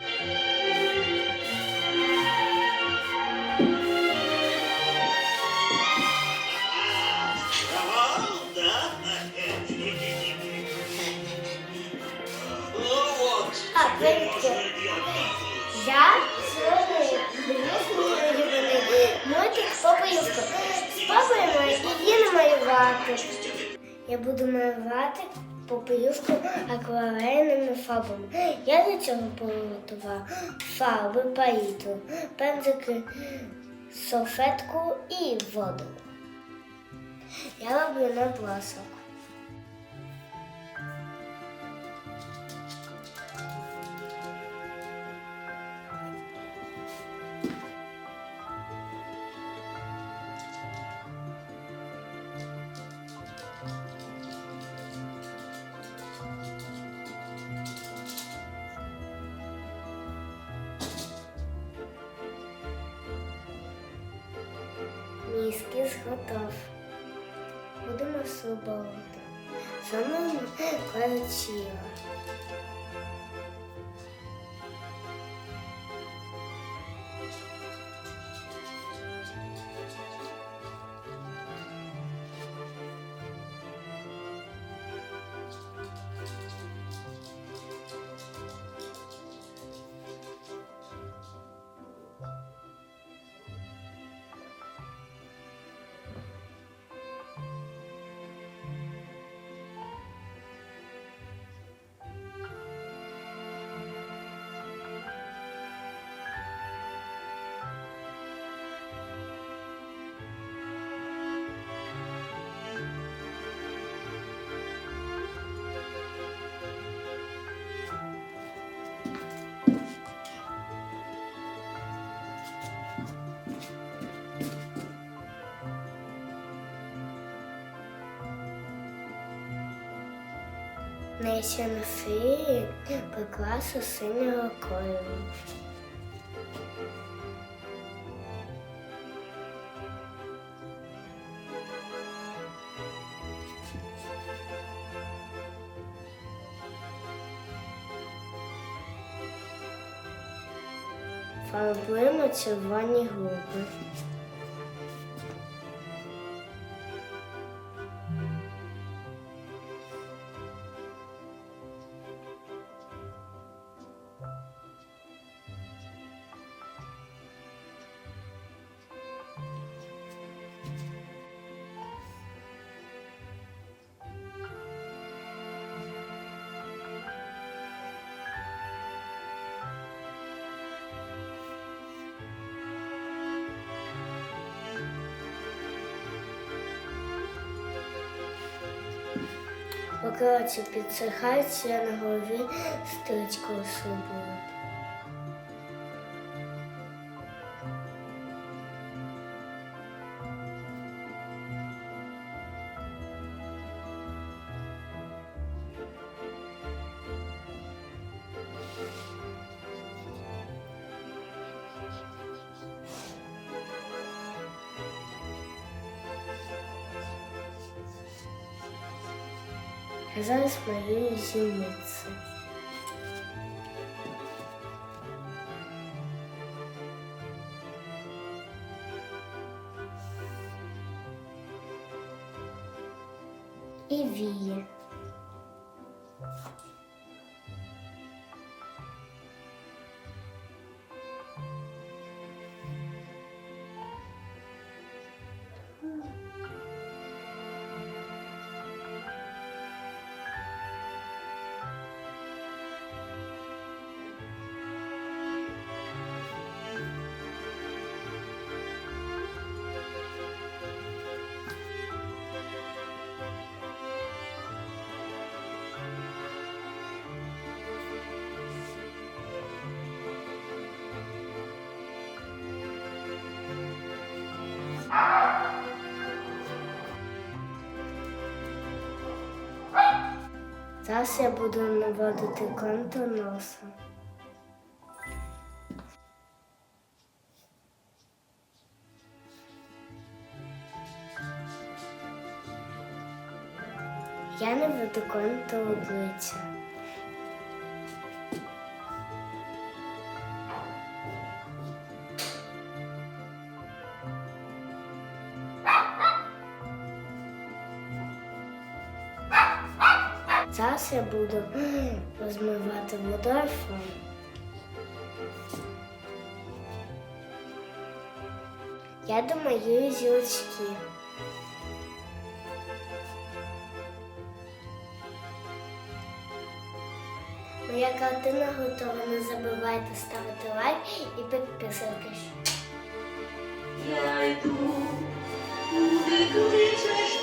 Я сьогодні мультик. З папою її намалювати. Я буду малювати попелюшку акварельними фарбами. Я для цього приготував фарби, палітру, пензики, салфетку і воду. Я роблю на Мій ескіз готов. Будемо спробувати. Саме красиво. Несена феї прикраси синього кольору. Фарбуємо червоні губи. Поки підсихається, я на голові стрічку собою. А зараз малюю зіниці. І Зараз я буду наводити контур носа. Я наведу контур обличчя. Зараз я буду розмивати водою фон. Я домалюю зілочки. Моя картина готова. Не забувайте ставити лайк і підписуватись. Я йду, куди кличеш